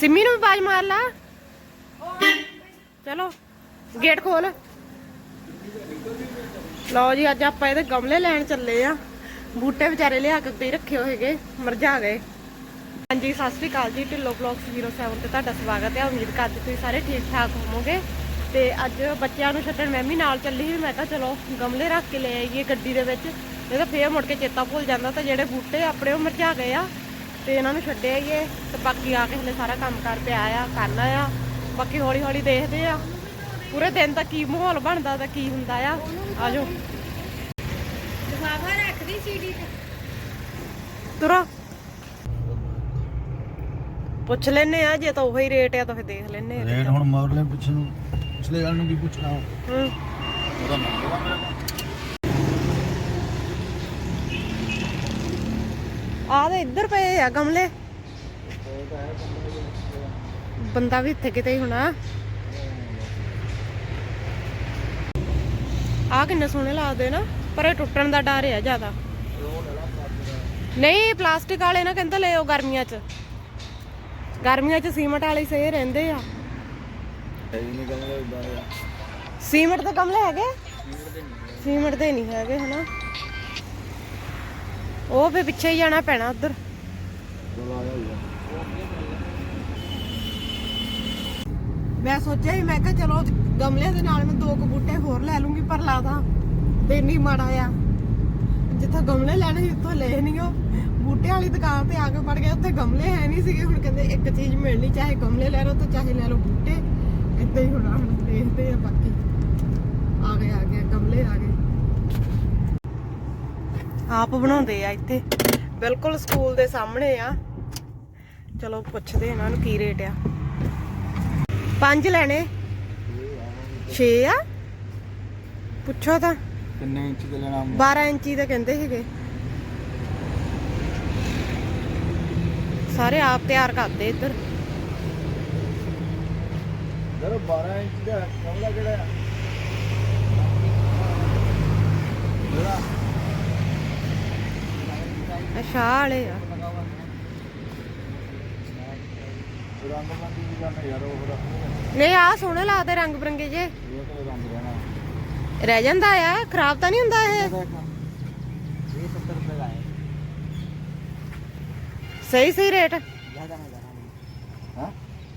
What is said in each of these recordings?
ਸਿੰਮੀ ਨੂੰ ਵੀ ਬਾਜ ਮਾਰ ਲਾ। ਚਲੋ ਗੇਟ ਖੋਲ। ਲਓ ਜੀ, ਅੱਜ ਆਪਾਂ ਇਹਦੇ ਗਮਲੇ ਲੈਣ ਚੱਲੇ ਆ। ਬੂਟੇ ਵਿਚਾਰੇ ਲਿਆ ਕੇ ਉੱਤੇ ਰੱਖੇ ਹੋਏਗੇ ਮਰਜਾ ਗਏ। ਹਾਂਜੀ, ਸਤਿ ਸ੍ਰੀ ਅਕਾਲ ਜੀ, ਢਿੱਲੋ ਬਲੌਗਸ 07 ਤੇ ਤੁਹਾਡਾ ਸਵਾਗਤ ਹੈ। ਉਮੀਦ ਕਰਦੇ ਤੁਸੀਂ ਸਾਰੇ ਠੀਕ ਠਾਕ ਹੋਵੋਗੇ। ਤੇ ਅੱਜ ਬੱਚਿਆਂ ਨੂੰ ਛੱਡਣ ਮੈਂ ਵੀ ਨਾਲ ਚੱਲੀ ਸੀ ਮੈਂ ਕਿਹਾ ਚਲੋ ਗਮਲੇ ਰੱਖ ਕੇ ਲੈ ਆਈਏ ਗੱਡੀ ਦੇ ਵਿੱਚ। ਨਹੀਂ ਤਾਂ ਫੇਰ ਮੁੜ ਕੇ ਚੇਤਾ ਭੁੱਲ ਜਾਂਦਾ ਤਾਂ ਜਿਹੜੇ ਬੂਟੇ ਆਪਣੇ ਉਹ ਮਰਜਾ ਗਏ ਆ। ਤੇ ਇਹਨਾਂ ਨੂੰ ਛੱਡੇ ਆਈਏ ਤੇ ਬਾਕੀ ਆ ਕੇ ਹਲੇ ਸਾਰਾ ਕੰਮ ਕਰ ਪਿਆ ਆ ਕਰਨਾ ਆ ਬਾਕੀ ਹੌਲੀ ਹੌਲੀ ਦੇਖਦੇ ਆ। ਪੂਰੇ ਦਿਨ ਦਾ ਕੀ ਮਾਹੌਲ ਬਣਦਾ ਤਾਂ ਕੀ ਹੁੰਦਾ ਆ। ਆਜੋ। ਲਿਫਾਫਾ ਰੱਖਦੀ ਸੀਡੀ ਤੇ। ਤੁਰੋ। ਪੁੱਛ ਲੈਨੇ ਆ ਜੇ ਤਾਂ ਉਹੀ ਰੇਟ ਆ ਤਾਂ ਫਿਰ ਦੇਖ ਲੈਨੇ ਆ। ਰੇਟ ਹੁਣ ਮਾਰ ਲੈ ਪਿੱਛੇ ਨੂੰ। ਪਿਛਲੇ ਗੱਲ ਨੂੰ ਕੀ ਪੁੱਛਣਾ। ਹੂੰ। ਉਹਦਾ ਮੰਗਦਾ ਆਹ ਆ ਤੇ ਇੱਧਰ ਪਏ ਆ ਗਮਲੇ। ਬੰਦਾ ਵੀ ਇੱਥੇ ਕਿਤੇ ਹੀ ਹੋਣਾ। ਆ ਕਿੰਨੇ ਸੋਹਣੇ ਲੱਗਦੇ ਨਾ, ਪਰ ਇਹ ਟੁੱਟਣ ਦਾ ਡਰ ਆ ਜ਼ਿਆਦਾ। ਨਹੀਂ, ਪਲਾਸਟਿਕ ਵਾਲੇ ਨਾ ਕਹਿੰਦੇ ਲਿਓ ਗਰਮੀਆਂ 'ਚ। ਗਰਮੀਆਂ 'ਚ ਸੀਮਟ ਵਾਲੇ ਸਹੀ ਰਹਿੰਦੇ ਆ। ਹੈ ਸੀਮਟ ਦੇ ਗਮਲੇ ਹੈਗੇ? ਸੀਮਟ ਦੇ ਨਹੀਂ ਹੈਗੇ ਹਨਾ। ਉਹ ਫੇ ਪਿੱਛੇ ਹੀ ਜਾਣਾ ਪੈਣਾ ਉਧਰ। ਮੈਂ ਸੋਚਿਆ ਸੀ, ਮੈਂ ਕਿਹਾ ਚਲੋ ਗਮਲੇ ਦੇ ਨਾਲ ਮੈਂ ਦੋ ਕੁ ਬੂਟੇ ਹੋਰ ਲੈ ਲੂੰਗੀ, ਪਰ ਲਾਦਾ ਤੇ ਨਹੀਂ ਮਾੜਾ ਆ। ਜਿੱਥੇ ਗਮਲੇ ਲੈਣੇ ਸੀ, ਉੱਥੋਂ ਲੈ ਨਹੀਂ ਉਹ। ਬੂਟੇ ਵਾਲੀ ਦੁਕਾਨ ਤੇ ਆ ਕੇ ਪੜ ਗਏ, ਉੱਥੇ ਗਮਲੇ ਹੈ ਨਹੀਂ ਸੀਗੇ, ਹੁਣ ਕਹਿੰਦੇ ਇੱਕ ਚੀਜ਼ ਮਿਲਣੀ, ਚਾਹੇ ਗਮਲੇ ਲੈ ਲਓ ਤੇ ਚਾਹੇ ਲੈ ਲਓ ਬੂਟੇ। ਏਦਾਂ ਹੀ ਹੋਣਾ ਹੁਣ ਦੇਖਦੇ ਆ ਬਾਕੀ। ਆ ਗਏ ਆ ਗਏ, ਗਮਲੇ ਆ ਗਏ। ਆਪ ਬਣਾਉਂਦੇ ਆ ਇੱਥੇ। ਬਿਲਕੁਲ ਸਕੂਲ ਦੇ ਸਾਹਮਣੇ ਆ। ਚਲੋ ਪੁੱਛਦੇ ਇਹਨਾਂ ਨੂੰ ਕੀ ਰੇਟ ਆ। ਪੰਜ ਲੈਣੇ। 6 ਆ। ਪੁੱਛੋ ਤਾਂ। ਕਿੰਨੇ ਇੰਚ ਦੇ ਲੈਣਾ 12 ਇੰਚੀ ਦੇ ਕਹਿੰਦੇ ਸੀਗੇ। ਸਾਰੇ ਆਪ ਤਿਆਰ ਕਰਦੇ ਇੱਧਰ। ਜਰਾ 12 ਇੰਚ ਦਾ ਕਮਲਾ ਕਿਹੜਾ ਆ? ਅੱਛਾ ਵਾਲੇ ਆ। ਰੰਗ ਬੰਦੀ ਦੀ ਗੱਲ ਯਾਰ ਉਹ ਰੱਖਦੇ ਨਹੀਂ ਆ ਸੋਹਣੇ ਲੱਗਦੇ ਰੰਗ ਬਰੰਗੇ ਜੇ। ਇਹ ਤਾਂ ਰੰਗ ਰਹਿਣਾ ਰਹਿ ਜਾਂਦਾ ਆ, ਖਰਾਬ ਤਾਂ ਨਹੀਂ ਹੁੰਦਾ ਇਹ? ਇਹ 70 ਰੁਪਏ ਦਾ ਹੈ ਸਹੀ ਸਹੀ ਰੇਟ? ਜ਼ਿਆਦਾ ਨਹੀਂ ਜਾਣਾ ਹਾਂ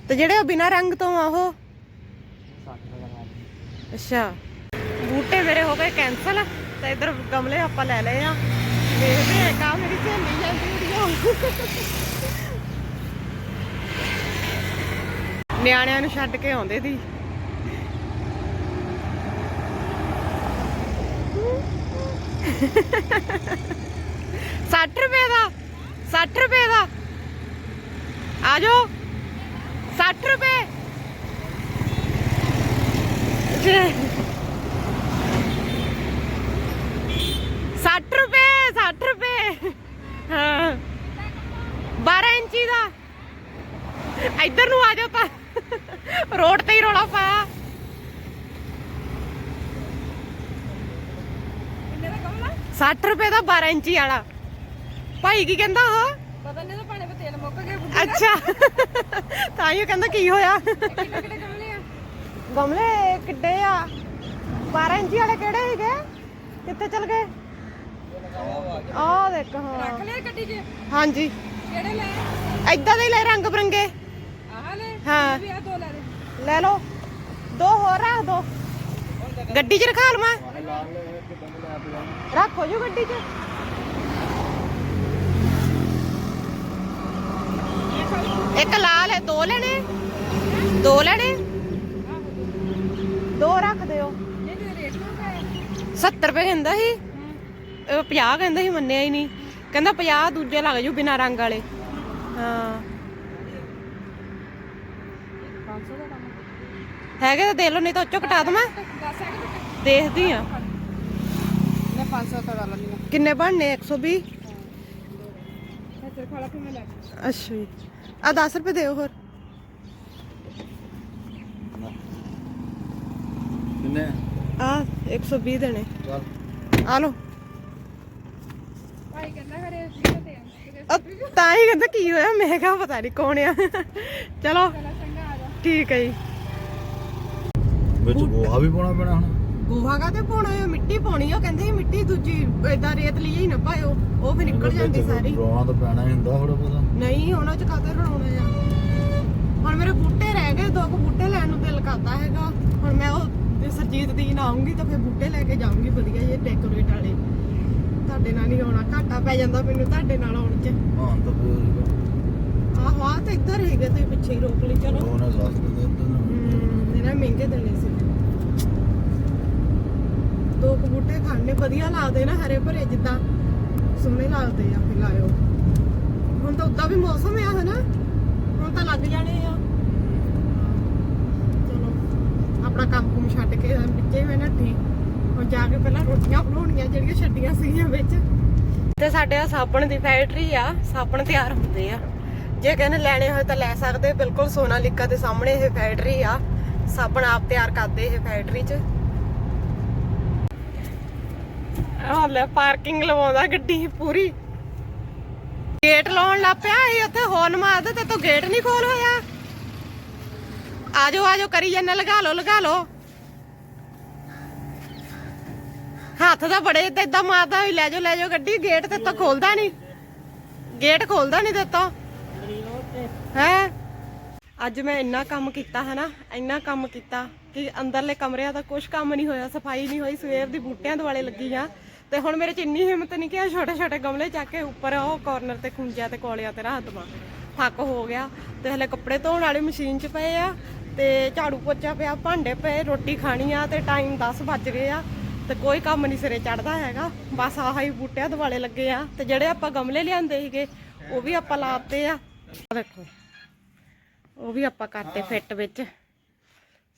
ਤੇ ਜਿਹੜੇ ਉਹ ਬਿਨਾ ਰੰਗ ਤੋਂ ਆ ਉਹ? 60 ਰੁਪਏ ਦਾ ਅੱਛਾ। ਬੂਟੇ ਮੇਰੇ ਹੋ ਗਏ ਕੈਨਸਲ ਤੇ ਇਧਰ ਗਮਲੇ ਆਪਾਂ ਲੈ ਲਏ ਆ। ਵੇਖਦੇ ਆ ਕਾ ਮੇਰੀ ਸਹੇਲੀ ਜਾਂਦੀ ਵੀਡੀਓ ਨਿਆਣਿਆਂ ਨੂੰ ਛੱਡ ਕੇ ਆਉਂਦੇ ਦੀ। ਸੱਠ ਰੁਪਏ ਦਾ 60 ਰੁਪਏ ਦਾ। ਆ ਜਾਓ। 60 ਰੁਪਏ। ਸੱਠ ਰੁਪਏ 60 ਰੁਪਏ ਹਾਂ 12 ਇੰਚੀ ਦਾ ਇੱਧਰ ਨੂੰ ਆ ਜਾਓ ਤਾਂ ਰੋਡ ਤੇ ਹੀ ਰੋਲਾ ਪਾਇਆ ਕਿੰਨੇ ਦਾ ਕਮਲਾ 60 ਰੁਪਏ ਦਾ 12 ਇੰਚੀ ਵਾਲਾ। ਭਾਈ ਕੀ ਕਹਿੰਦਾ ਉਹ? ਪਤਾ ਨਹੀਂ ਤਾਂ ਭਾਣੇ ਪੇ ਤੇਲ ਮੁੱਕ ਗਿਆ ਬੁੱਢੇ ਅੱਛਾ। ਤਾਂ ਹੀ ਉਹ ਕਹਿੰਦਾ ਕੀ ਹੋਇਆ? ਕਿੰਨੇ ਕਿੰਨੇ ਕਮਲੇ ਆ? ਗਮਲੇ ਕਿੱਡੇ ਆ? 12 ਇੰਚੀ ਵਾਲੇ ਕਿਹੜੇ ਸੀਗੇ? ਕਿੱਥੇ ਚਲ ਗਏ? ਆਹ ਦੇਖ ਹਾਂ। ਰੱਖ ਲਿਆ ਗੱਡੀ 'ਚ? ਹਾਂਜੀ। ਕਿਹੜੇ ਲੈ? ਏਦਾਂ ਦੇ ਹੀ ਲੈ ਰੰਗ ਬਰੰਗੇ। ਆਹ ਲੈ ਹਾਂ। ਇਹ ਵੀ ਆ ਦੋ ਲੈ ਲੈ ਲਓ। ਦੋ ਹੋਰ ਰੱਖ ਦੋ। ਗੱਡੀ 'ਚ ਰਖਾ ਲਵਾਂ। ਰੱਖੋ ਜੋ ਗੱਡੀ 'ਚ। ਇੱਕ ਲਾਲ ਹੈ ਦੋ ਲੈਣੇ। ਦੋ ਲੈਣੇ। ਦੋ ਰੱਖ ਦਿਓ। ਨਹੀਂ ਤੇ ਰੇਟ ਨਾ ਪਾਇਆ 70 ਰੁਪਏ ਕਹਿੰਦਾ ਸੀ। ਇਹ 50 ਕਹਿੰਦਾ ਸੀ ਮੰਨਿਆ ਹੀ ਨਹੀਂ। ਕਹਿੰਦਾ 50 ਦੂਜੇ ਲੱਗ ਜੂ ਬਿਨਾ ਰੰਗ ਵਾਲੇ। ਹਾਂ। 500 ਦਾ ਕੰਮ ਹੈਗੇ ਤਾਂ ਦੇ ਲਓ ਨਹੀਂ ਤਾਂ ਉੱਚੋਂ ਕਟਾ ਦਵਾਂ। ਆ ਦੇਖਦੀ ਆ ਮੈਂ 500 ਦਾ ਲਾ ਲਿਆ ਕਿੰਨੇ ਬਣਨੇ? 120 ਮੈਂ ਤੇਰੇ ਖਾਲਾ ਕਿਵੇਂ ਲੈ ਅੱਛਾ ਆ 10 ਰੁਪਏ ਦਿਓ ਹੋਰ। ਕਿੰਨੇ? ਆ 120 ਦੇਣੇ। ਚੱਲ। ਆ ਲਓ। ਭਾਈ ਕਹਿੰਦਾ ਘਰੇ 20 ਤੇ ਤਾਂ ਹੀ ਕਹਿੰਦਾ ਕੀ ਹੋਇਆ ਮੈਂ ਕਿਹਾ ਪਤਾ ਨਹੀਂ ਕੌਣ ਆ। ਚਲੋ ਠੀਕ ਹੈ ਜੀ। ਵਿੱਚ ਗੋਹਾ ਵੀ ਪਾਉਣਾ ਪੈਣਾ ਹੁਣ? ਗੋਹਾ ਕਾਤੇ ਪਾਉਣਾ ਹੈ ਮਿੱਟੀ ਪਾਉਣੀ ਆ ਕਹਿੰਦੇ ਮਿੱਟੀ ਦੂਜੀ ਏਦਾਂ ਰੇਤ ਲਈ ਹੀ ਨਾ ਪਾਇਓ ਉਹ ਵੀ ਨਿਕਲ ਜਾਂਦੀ ਸਾਰੀ। ਰੋਣਾ ਤਾਂ ਪੈਣਾ ਹੀ ਹੁੰਦਾ ਥੋੜਾ ਬਹੁਤਾ। ਨਹੀਂ ਉਹਨਾਂ ਚ ਕਾਤੇ ਰਲਾਉਣਾ ਆ? ਹੁਣ ਮੇਰੇ ਬੂਟੇ ਰਹਿ ਗਏ ਦੋ ਕੁ ਬੂਟੇ ਲੈਣ ਨੂੰ ਦਿਲ ਕਰਦਾ ਹੈਗਾ। ਹੁਣ ਮੈਂ ਉਹ ਸਰਜੀਤ ਦੀ ਨਾ ਆਉਂਗੀ ਤਾਂ ਫਿਰ ਬੂਟੇ ਲੈ ਕੇ ਜਾਊਂਗੀ ਵਧੀਆ ਜਿਹੇ ਡੈਕੋਰੇਟ ਵਾਲੇ। ਤੁਹਾਡੇ ਨਾਲ ਨਹੀਂ ਆਉਣਾ ਘਾਟਾ ਪੈ ਜਾਂਦਾ ਮੈਨੂੰ ਤੁਹਾਡੇ ਨਾਲ ਆਉਣ ਚ। ਹਾਂ ਤਾਂ ਫਿਰ ਆਹੋ ਆ ਤਾਂ ਇੱਧਰ ਹੈਗੇ ਤੁਸੀਂ ਪਿੱਛੇ ਹੀ ਰੋਕ ਲਈ ਚਲੋ। ਉਹਨੇ ਸਸਤੇ ਦੇ ਦਿੱਤੇ ਨੇ। ਹਮ, ਇਹਨਾਂ ਮਹਿੰਗੇ ਦੇਣੇ ਸੀ। ਦੋ ਕੁ ਬੂਟੇ ਖਾਣੇ ਵਧੀਆ ਲੱਗਦੇ ਨਾ ਹਰੇ ਭਰੇ ਜਿੱਦਾਂ ਸੋਹਣੇ ਲੱਗਦੇ ਆ ਫਿਰ ਲਾਇਓ। ਹੁਣ ਤਾਂ ਉਦਾਂ ਵੀ ਮੌਸਮ ਆ ਹਨਾ? ਹੁਣ ਤਾਂ ਲੱਗ ਜਾਣੇ ਆ। ਚਲੋ ਆਪਣਾ ਕੰਮ ਕੁਮ ਛੱਡ ਕੇ ਵਿੱਚੇ ਮੈਂ ਨੱਠੀ ਹੁਣ ਜਾ ਕੇ ਪਹਿਲਾਂ ਰੋਟੀਆਂ ਬਣਾਉਣੀਆਂ, ਜਿਹੜੀਆਂ ਛੱਡੀਆਂ ਸੀਗੀਆਂ ਵਿੱਚ। ਤੇ ਸਾਡੇ ਆ ਸਾਬਣ ਦੀ ਫੈਕਟਰੀ ਆ, ਸਾਬਣ ਤਿਆਰ ਹੁੰਦੇ ਆ। ਜੇ ਕਹਿੰਦੇ ਲੈਣੇ ਹੋਏ ਤਾਂ ਲੈ ਸਕਦੇ, ਬਿਲਕੁਲ ਸੋਨਾਲੀਕਾ ਦੇ ਸਾਹਮਣੇ ਇਹ ਫੈਕਟਰੀ ਆ। ਸਾਬਣ ਆਪ ਤਿਆਰ ਕਰਦੇ ਇਹ ਫੈਕਟਰੀ 'ਚ। ਹਾਲੇ ਪਾਰਕਿੰਗ ਲਵਾਉਂਦਾ ਗੱਡੀ ਪੂਰੀ। ਗੇਟ ਲਾਉਣ ਲੱਗ ਪਿਆ ਇਹ ਉੱਥੇ ਹੌਰਨ ਮਾਰਦਾ ਤੇ ਤੂੰ ਗੇਟ ਨਹੀਂ ਖੋਲ ਹੋਇਆ। ਆਜੋ ਆਜੋ ਕਰੀ ਜੰਨਾ ਲਗਾ ਲਓ ਲਗਾ ਲਓ। ਹੱਥ ਦਾ ਬੜੇ ਤੇ ਇਦਾਂ ਮਾਰਦਾ ਵੀ ਲੈ ਜਾਓ ਲੈ ਜਾਓ ਗੱਡੀ ਗੇਟ ਤੇ ਤਾਂ ਖੋਲਦਾ ਨਹੀਂ ਗੇਟ ਖੋਲਦਾ ਨਹੀਂ ਦਿੱਤਾ ਹੈ? ਅੱਜ ਮੈਂ ਇੰਨਾ ਕੰਮ ਕੀਤਾ ਹੈ ਨਾ ਇੰਨਾ ਕੰਮ ਕੀਤਾ ਕਿ ਅੰਦਰਲੇ ਕਮਰਿਆਂ ਦਾ ਕੁਝ ਕੰਮ ਨਹੀਂ ਹੋਇਆ, ਸਫ਼ਾਈ ਨਹੀਂ ਹੋਈ, ਸਵੇਰ ਦੀ ਬੂਟਿਆਂ ਦੁਆਲੇ ਲੱਗੀ ਆ ਤੇ ਹੁਣ ਮੇਰੇ ਚ ਇੰਨੀ ਹਿੰਮਤ ਨਹੀਂ ਕਿ ਛੋਟੇ ਛੋਟੇ ਗਮਲੇ ਚੱਕ ਕੇ ਉੱਪਰ ਉਹ ਕਾਰਨਰ ਤੇ ਖੁੰਝਿਆ ਤੇ ਕੋਲਿਆਂ ਤੇ ਰੱਖ ਦਵਾਂ। ਥੱਕ ਹੋ ਗਿਆ। ਤੇ ਹਲੇ ਕੱਪੜੇ ਧੋਣ ਵਾਲੇ ਮਸ਼ੀਨ 'ਚ ਪਏ ਆ ਤੇ ਝਾੜੂ ਪੋਚਾ ਪਿਆ, ਭਾਂਡੇ ਪਏ, ਰੋਟੀ ਖਾਣੀ ਆ ਤੇ ਟਾਈਮ 10 ਵੱਜ ਗਏ ਆ। ਤੇ ਕੋਈ ਕੰਮ ਨਹੀਂ ਸਿਰੇ ਚੜਦਾ ਹੈਗਾ। ਬਸ ਆਹ ਹੀ ਬੂਟਿਆਂ ਦੁਆਲੇ ਲੱਗੇ ਆ। ਤੇ ਜਿਹੜੇ ਆਪਾਂ ਗਮਲੇ ਲਿਆਂਦੇ ਸੀਗੇ ਉਹ ਵੀ ਆਪਾਂ ਲਾਤੇ ਆ। ਦੇਖੋ ਉਹ ਵੀ ਆਪਾਂ ਕਰਤੇ ਫਿੱਟ ਵਿੱਚ।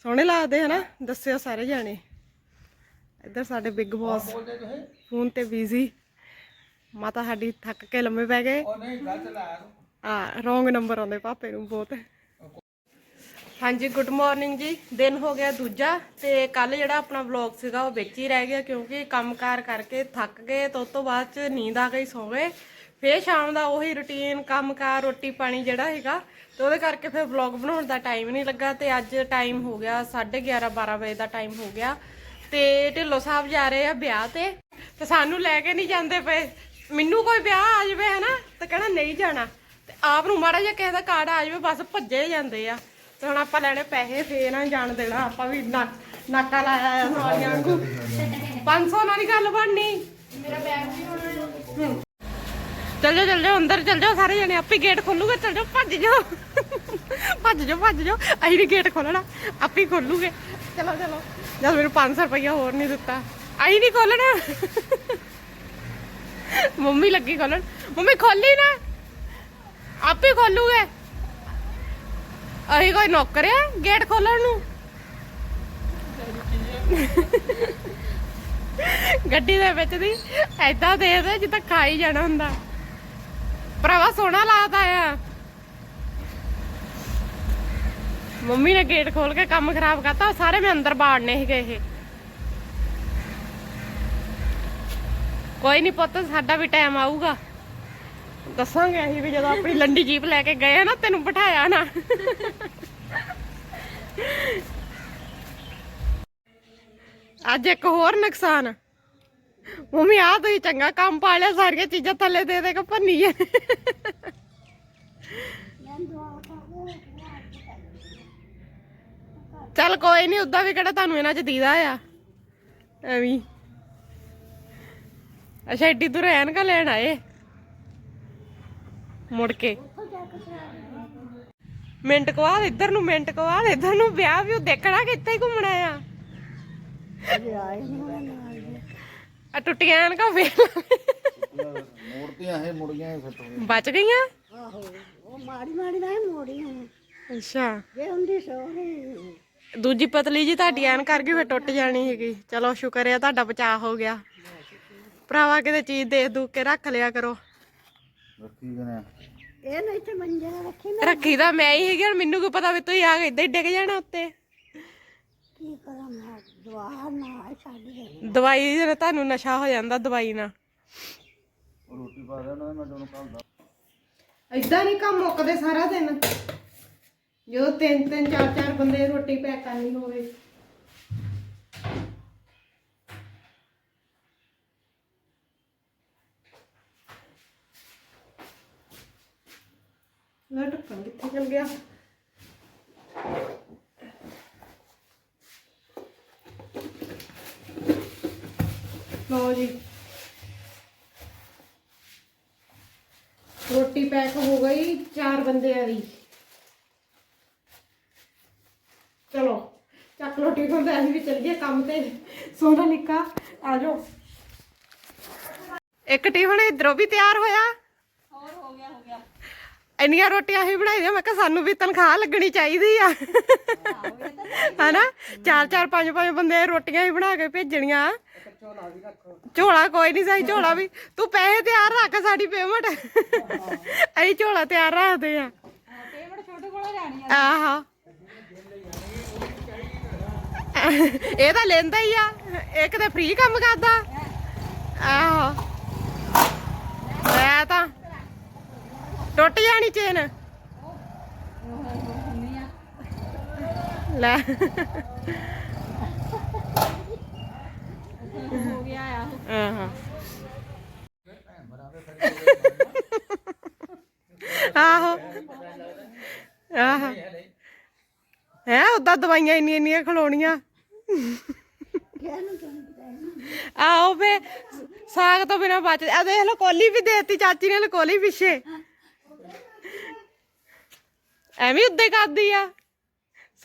ਸੋਹਣੇ ਲੱਗਦੇ ਹਨਾ ਦੱਸਿਓ ਸਾਰੇ ਜਾਣੇ। ਇੱਧਰ ਸਾਡੇ ਬਿੱਗ ਬੌਸ ਫੋਨ ਤੇ ਬਿਜ਼ੀ। ਮਾਤਾ ਸਾਡੀ ਥੱਕ ਕੇ ਲੰਮੇ ਪੈ ਗਏ। ਆ ਰੋਂਗ ਨੰਬਰ ਆਉਂਦੇ ਪਾਪੇ ਨੂੰ ਬਹੁਤ। ਹਾਂਜੀ ਗੁੱਡ ਮਾਰਨਿੰਗ ਜੀ। ਦਿਨ ਹੋ ਗਿਆ ਦੂਜਾ ਤੇ ਕੱਲ ਜਿਹੜਾ ਆਪਣਾ ਵਲੌਗ ਸੀਗਾ ਉਹ ਵਿੱਚ ਹੀ ਰਹਿ ਗਿਆ ਕਿਉਂਕਿ ਕੰਮਕਾਰ ਕਰਕੇ ਥੱਕ ਗਏ ਤੇ ਉਸ ਤੋਂ ਬਾਅਦ ਚ ਨੀਂਦ ਆ ਗਈ ਸੌ ਗਏ ਫੇਰ ਸ਼ਾਮ ਦਾ ਉਹੀ ਰੁਟੀਨ ਕੰਮਕਾਰ, ਰੋਟੀ ਪਾਣੀ ਜਿਹੜਾ ਹੈਗਾ ਤੇ ਉਹਦੇ ਕਰਕੇ ਫਿਰ ਵਲੌਗ ਬਣਾਉਣ ਦਾ ਟਾਈਮ ਨਹੀਂ ਲੱਗਾ ਤੇ ਅੱਜ ਟਾਈਮ ਹੋ ਗਿਆ 11:30 12 ਵਜੇ ਦਾ ਟਾਈਮ ਹੋ ਗਿਆ। ਤੇ ਢਿੱਲੋ ਸਾਹਿਬ ਜਾ ਰਹੇ ਆ ਵਿਆਹ ਤੇ ਤੇ ਸਾਨੂੰ ਲੈ ਕੇ ਨਹੀਂ ਜਾਂਦੇ ਪਏ। ਮੈਨੂੰ ਕੋਈ ਵਿਆਹ ਆ ਜਾਵੇ ਹਨਾ ਤਾਂ ਕਹਿਣਾ ਨਹੀਂ ਜਾਣਾ। ਤੇ ਆਪ ਨੂੰ ਮਾੜਾ ਜਿਹਾ ਕਿਸੇ ਦਾ ਕਾਰਡ ਆ ਜਾਵੇ, ਬਸ ਭੱਜੇ ਜਾਂਦੇ ਆ। ਤੇ ਹੁਣ ਆਪਾਂ ਲੈਣੇ ਪੈਸੇ ਫੇਰ ਨਾ ਜਾਣ ਦੇਣਾ। ਆਪਾਂ ਵੀ ਨਾ- ਨਾਕਾ ਲਾਇਆ ਆ ਸਾਲੀਆਂ ਵਾਂਗੂ 500 ਨਾਲ ਹੀ ਗੱਲ ਬਣਨੀ। ਮੇਰਾ ਬੈਗ ਵੀ ਹੋਣਾ ਚੱਲ ਜਾਓ ਚੱਲ ਜਾਓ ਅੰਦਰ ਚੱਲ ਜਾਓ ਸਾਰੇ ਜਣੇ। ਆਪੇ ਗੇਟ ਖੋਲੂਗੇ। ਚੱਲ ਜਾਓ ਭੱਜ ਜਾਓ। ਭੱਜ ਜਾਓ ਭੱਜ ਜਾਓ। ਅਸੀਂ ਨਹੀਂ ਗੇਟ ਖੋਲਣਾ। ਆਪੇ ਹੀ ਖੋਲੂਗੇ। ਚਲੋ ਚਲੋ। ਜਦ ਮੈਨੂੰ 500 ਰੁਪਇਆ ਹੋਰ ਨਹੀਂ ਦਿੱਤਾ। ਅਸੀਂ ਨਹੀਂ ਖੋਲਣਾ। ਮੰਮੀ ਲੱਗੀ ਖੋਲਣ। ਮੰਮੀ ਖੋਲੀ ਨਾ। ਆਪੇ ਖੋਲੂਗੇ। ਅਸੀਂ ਕੋਈ ਨੌਕਰ ਆ? ਗੇਟ ਖੋਲਣ ਨੂੰ? ਗੱਡੀ ਦੇ ਵਿੱਚ ਦੀ ਐਦਾਂ ਦੇ ਜਿੱਦਾਂ ਖਾਈ ਜਾਣਾ ਹੁੰਦਾ। ਭਰਾਵਾ ਸੋਹਣਾ ਲੱਗਦਾ ਆ। ਮੰਮੀ ਨੇ ਗੇਟ ਖੋਲ ਕੇ ਕੰਮ ਖਰਾਬ ਕਰਤਾ ਸਾਰੇ ਮੈਂ ਅੰਦਰ ਬਾੜਨੇ ਸੀਗੇ ਇਹ। ਕੋਈ ਨਹੀਂ ਪੁੱਤ, ਸਾਡਾ ਵੀ ਟਾਈਮ ਆਊਗਾ। ਦੱਸਾਂਗੇ ਅਸੀਂ ਵੀ ਜਦੋਂ ਆਪਣੀ ਲੰਡੀ ਜੀਪ ਲੈ ਕੇ ਗਏ ਆ ਨਾ, ਤੈਨੂੰ ਬਿਠਾਇਆ ਨਾ। ਅੱਜ ਇੱਕ ਹੋਰ ਨੁਕਸਾਨ। ਮੰਮੀ ਆ ਤੁਸੀਂ ਚੰਗਾ ਕੰਮ ਪਾ ਲਿਆ, ਸਾਰੀਆਂ ਚੀਜ਼ਾਂ ਥੱਲੇ ਦੇ ਦੇ ਕੇ ਭੰਨੀ ਹੈ ਚੱਲ ਕੋਈ ਨਹੀਂ ਉਦਾਂ ਵੀ ਕਿਹੜਾ ਤੁਹਾਨੂੰ ਇਹਨਾਂ ਚ ਦੀਦਾ ਆ। ਐਵੇਂ ਅੱਛਾ, ਏਡੀ ਦੂਰ ਐਨਕਾਂ ਲੈਣ ਆਏ। ਮੁੜ ਕੇ। ਮਿੰਟ ਕੋ ਬਾਅਦ ਇੱਧਰ ਨੂੰ ਮਿੰਟ ਕੋ ਬਾਅਦ ਇੱਧਰ ਨੂੰ ਵਿਆਹ ਵੀ ਉਹ ਦੇਖਣਾ ਕਿ ਇੱਥੇ ਹੀ ਘੁੰਮਣਾ ਆ। ਆ ਟੁੱਟੀਆਂ ਐਨਕਾਂ ਵੇਖ ਮੋੜਤੀਆਂ ਇਹ ਮੁੜ ਗਈਆਂ ਇਹ ਸੱਟ ਬਚ ਗਈਆਂ? ਆਹੋ ਉਹ ਮਾੜੀ ਮਾੜੀ ਨਾ ਮੋੜੀ ਹੁਣ ਅੱਛਾ। ਜੇ ਹੁੰਦੀ ਸੋਹਣੀ ਦੂਜੀ ਪਤਲੀ ਜੀ ਤੁਹਾਡੀ ਐਨ ਕਰ ਗਈ ਫਿਰ ਟੁੱਟ ਜਾਣੀ ਹੈਗੀ। ਚਲੋ ਸ਼ੁਕਰ ਹੈ ਤੁਹਾਡਾ ਬਚਾਅ ਹੋ ਗਿਆ। ਭਰਾਵਾ ਕਿਤੇ ਚੀਜ਼ ਦੇਖ ਦੂ ਕੇ ਰੱਖ ਲਿਆ ਕਰੋ। ਰੱਖੀ ਕਨੇ ਇਹ ਨਹੀਂ ਤੇ ਮੰਜੇ ਤੇ ਰੱਖੀ ਰੱਖੀ ਤਾਂ ਮੈਂ ਹੀ ਹੈਗੀ ਹੁਣ ਮੈਨੂੰ ਕੀ ਪਤਾ ਵੀ ਤੁਸੀਂ ਆ ਕੇ ਏਦਾਂ ਹੀ ਡਿੱਗ ਜਾਣਾ ਉੱਤੇ। ਕੀ ਕਰਾਂ ਮੈਂ? ਦੁਆ ਨਾ ਛੱਡ ਦੇ। ਦਵਾਈ ਨਾਲ ਤੁਹਾਨੂੰ ਨਸ਼ਾ ਹੋ ਜਾਂਦਾ ਦਵਾਈ ਨਾਲ। ਰੋਟੀ ਪਾ ਦੇ ਉਹਨਾਂ ਮੈਂ ਤੁਹਾਨੂੰ ਕੱਲ ਦਾ। ਨਹੀਂ ਕੰਮ ਮੁੱਕਦੇ ਸਾਰਾ ਦਿਨ। ਜਦੋਂ ਤਿੰਨ ਤਿੰਨ ਚਾਰ ਚਾਰ ਬੰਦੇ ਰੋਟੀ ਪੈਕ ਕਰਨੀ ਹੋਵੇ। ਲੈ ਢੱਕਣ ਕਿੱਥੇ ਚਲ ਗਿਆ? ਲਓ ਜੀ। ਰੋਟੀ ਪੈਕ ਹੋ ਗਈ, ਚਾਰ ਬੰਦਿਆਂ ਦੀ ਚਲੋ, ਚੱਕ ਰੋਟੀ ਤੋਂ ਤਾਂ ਅਸੀਂ ਵੀ ਚੱਲ ਗਏ ਕੰਮ ਤੇ। ਸੋਨਾ ਨਿੱਕਾ, ਆ ਜਾਓ। ਇੱਕ ਟਿਫਨ ਇਧਰੋਂ ਵੀ ਤਿਆਰ ਹੋਇਆ। ਇੰਨੀਆਂ ਰੋਟੀਆਂ ਹੀ ਬਣਾਈਆਂ, ਮੈਂ ਕਿਹਾ ਸਾਨੂੰ ਵੀ ਤਨਖਾਹ ਲੱਗਣੀ ਚਾਹੀਦੀ ਆ। ਹਨਾ? ਚਾਰ ਚਾਰ, ਪੰਜ ਪੰਜ ਬੰਦੇ ਰੋਟੀਆਂ ਹੀ ਬਣਾ ਕੇ ਭੇਜਣੀਆਂ। ਝੋਲਾ ਕੋਈ ਨਹੀਂ ਸਹੀ ਝੋਲਾ ਵੀ। ਤੂੰ ਪੈਸੇ ਤਿਆਰ ਰੱਖ ਸਾਡੀ ਪੇਮੈਂਟ ਅਸੀਂ ਝੋਲਾ ਤਿਆਰ ਰੱਖਦੇ ਆ। ਪੇਮੈਂਟ ਛੋਟੇ ਕੋਲੋਂ ਲੈਣੀ ਆਹਾ। ਇਹ ਤਾਂ ਲੈਂਦਾ ਹੀ ਆ। ਇਹ ਕਿਤੇ ਫ੍ਰੀ ਕੰਮ ਕਰਦਾ। ਆਹੋ ਮੈਂ ਤਾਂ ਟੁੱਟ ਜਾਣੀ ਚੇਨ। ਲੈ। ਹੋ ਗਿਆ ਆ ਆਹਾ। ਆਹੋ। ਆਹੋ। ਹੈ ਉਦਾਂ ਦਵਾਈਆਂ ਇੰਨੀਆਂ ਇੰਨੀਆਂ ਖਲੋਣੀਆਂ। ਕਿਹਨੂੰ ਆਓ ਵੇ ਸਾਗ ਤੋਂ ਬਿਨਾ ਬਚ ਆ ਦੇਖ ਲੋ ਕੋਲੀ ਵੀ ਦੇਤੀ, ਚਾਚੀ ਨੇ ਕੋਲੀ ਪਿੱਛੇ। ਐਵੇਂ ਉੱਦੇ ਕਰਦੀ ਆ।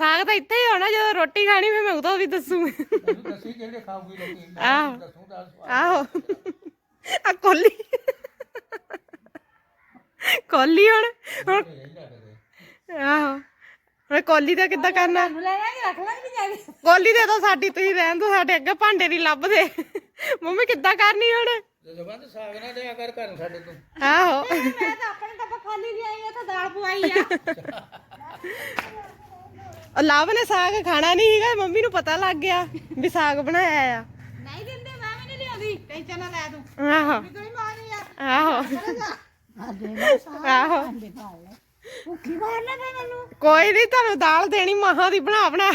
ਸਾਗ ਤਾਂ ਇੱਥੇ ਹੀ ਹੋਣਾ ਜਦੋਂ ਰੋਟੀ ਖਾਣੀ ਫੇ ਮੈਂ ਉਦੋਂ ਵੀ ਦੱਸੂ। ਦੱਸੀ ਕਿਹੜੇ ਖਾਊਗੀ ਲੋਕੀ ਆਹੋ। ਦੱਸੂ ਤਾਂ ਆਹੋ ਆ ਕੋਲੀ। ਕੋਲੀ ਹੁਣ ਹੁਣ ਆਹੋ। ਹੁਣ ਕੋਲੀ ਦਾ ਕਿੱਦਾਂ ਕਰਨਾ? ਕੋਲੀ ਦੇ ਦੋ ਸਾਡੀ ਤੁਸੀਂ ਰਹਿਣ ਦੋ ਸਾਡੇ ਅੱਗੇ ਭਾਂਡੇ ਨਹੀਂ ਲੱਭਦੇ। ਮੰਮੀ ਕਿੱਦਾਂ ਕਰਨੀ ਹੁਣ? ਜਦੋਂ ਤੇ ਸਾਗ ਨਾ ਦਿਆ ਕਰ ਘਰ ਸਾਡੇ ਤੋਂ। ਆਹੋ। ਮੈਂ ਤਾਂ ਆਪਣੇ ਡੱਬਾ ਖਾਲੀ ਲਿਆਈ ਆ ਤਾਂ ਦਾਲ ਪਵਾਈ ਆ। ਉਹ ਲਵ ਨੇ ਸਾਗ ਖਾਣਾ ਨਹੀਂ ਹੈਗਾ ਮੰਮੀ ਨੂੰ ਪਤਾ ਲੱਗ ਗਿਆ ਵੀ ਸਾਗ ਬਣਾਇਆ ਨਹੀਂ ਦਿੰਦੇ ਮੈਂ ਵੀ ਨਹੀਂ ਲਿਆਉਂਦੀ। ਟੈਨਸ਼ਨ ਨਾ ਲੈ ਤੂੰ। ਆ। ਆਹੋ। ਕੋਈ ਮਾਰੀ ਆ ਆਹੋ। ਆ ਆਹੋ ਭੁੱਖੀ ਮਾਰ ਲੈ ਫੇ ਮੈਨੂੰ ਕੋਈ ਨਹੀਂ ਤੁਹਾਨੂੰ ਦਾਲ ਦੇਣੀ ਮਹਾਂ ਦੀ ਬਣਾ ਬਣਾ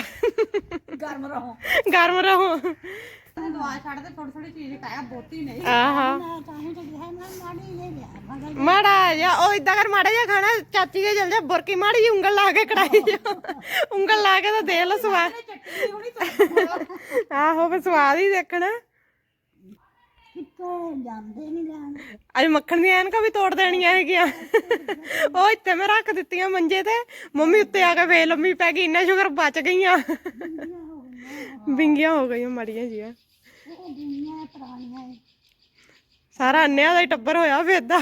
ਗਰਮ ਰਹੋ। ਗਰਮ ਰਹੋ। ਤੈਨੂੰ ਦਵਾ ਛੱਡ ਦੇ ਥੋੜੀ ਥੋੜੀ ਚੀਜ਼ ਖਾਇਆ ਬਹੁਤੀ ਨਹੀਂ। ਆਹਾ। ਮੈਂ ਤਾਂ ਹੀ ਤਾਂ ਕਿਹਾ ਮੈਂ ਮਾੜੀ ਲੈ ਲਿਆ ਮਗਾ ਮਾੜਾ ਜਿਹਾ ਉਹ ਇਦਾਂ ਕਰ ਮਾੜਾ ਜਿਹਾ ਖਾਣਾ ਚਾਚੀ ਦੇ ਚਲ ਜਾ ਬੁਰਕੀ ਮਾੜੀ ਜਿਹੀ ਉਂਗਲ ਲਾ ਕੇ ਕੜਾਈ ਜਾ। ਉਂਗਲ ਲਾ ਕੇ ਤਾਂ ਦੇ ਲਓ ਸਵਾਦ। ਚੱਟਣੀ ਹੋਣੀ ਤਾਂ ਆਹੋ ਫੇ ਸਵਾਦ ਹੀ ਦੇਖਣਾ। ਕਿੱਥੇ ਜਾਂਦੇ ਨਹੀਂ ਲੈਣ ਅੱਜ ਮੱਖਣ ਦੀਆਂ ਐਨਕਾਂ ਵੀ ਤੋੜ ਦੇਣੀਆਂ ਹੈਗੀਆਂ। ਉਹ ਇੱਥੇ ਮੈਂ ਰੱਖ ਦਿੱਤੀਆਂ ਮੰਜੇ ਤੇ। ਮੰਮੀ ਉੱਤੇ ਆ ਕੇ ਵੇ ਲੰਮੀ ਪੈ ਗਈ ਇੰਨਾ ਸ਼ੁਕਰ ਬਚ ਗਈਆਂ। ਬਿੰਗੀਆਂ ਹੋ ਗਈਆਂ। ਮੜੀਆਂ ਜੀਆਂ ਦੁਨੀਆ ਪੁਰਾਣੀਆਂ। ਸਾਰਾ ਅੰਨਿਆਂ ਦਾ ਹੀ ਟੱਬਰ ਹੋਇਆ ਫਿਰਦਾ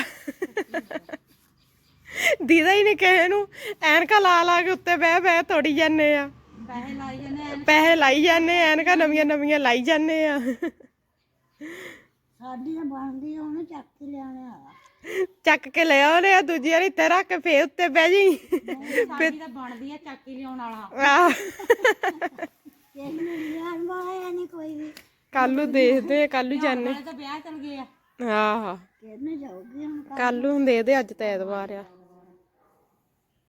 ਦੀਦਾ ਹੀ ਨਹੀਂ ਕਿਸੇ ਨੂੰ। ਐਨਕਾਂ ਲਾ ਲਾ ਕੇ ਉੱਤੇ ਬਹਿ ਬਹਿ ਤੋੜੀ ਜਾਂਦੇ ਆ। ਪੈਸੇ ਲਾਈ ਜਾਂਦੇ ਆ। ਪੈਸੇ ਲਾਈ ਜਾਂਦੇ ਆ, ਐਨਕਾਂ ਨਵੀਆਂ ਨਵੀਆਂ ਲਾਈ ਜਾਂਦੇ ਆ। ਸਾਡੀਆਂ ਬਣਦੀਆਂ ਉਹਨੂੰ ਚੱਕ ਕੇ ਲਿਆਣਾ ਆ। ਚੱਕ ਕੇ ਲੈ ਆਉਨੇ ਆ ਦੂਜੀ ਵਾਰੀ ਇੱਥੇ ਰੱਖ ਕੇ ਫੇਰ ਉੱਤੇ ਬਹਿ ਜੀ ਸਾਡੀ ਤਾਂ ਬਣਦੀ ਆ ਚਾਕੀ ਲਿਆਉਣ ਵਾਲਾ। ਆਹ। ਕਿਸੇ ਨੂੰ ਲਿਆਣ ਵਾਲਾ ਨਹੀਂ ਕੋਈ ਵੀ। ਕੱਲ ਨੂੰ ਦੇਖਦੇ ਆ ਕੱਲ ਨੂੰ ਜਾਣੇ। ਮੈਂ ਤਾਂ ਵਿਆਹ ਚਲ ਗਏ ਆ। ਆਹ। ਕਿਹਨੇ ਜਾਊਗੀ ਹੁਣ? ਕੱਲ ਨੂੰ ਦੇ ਦੇ ਅੱਜ ਤਾਂ ਐਤਵਾਰ ਆ।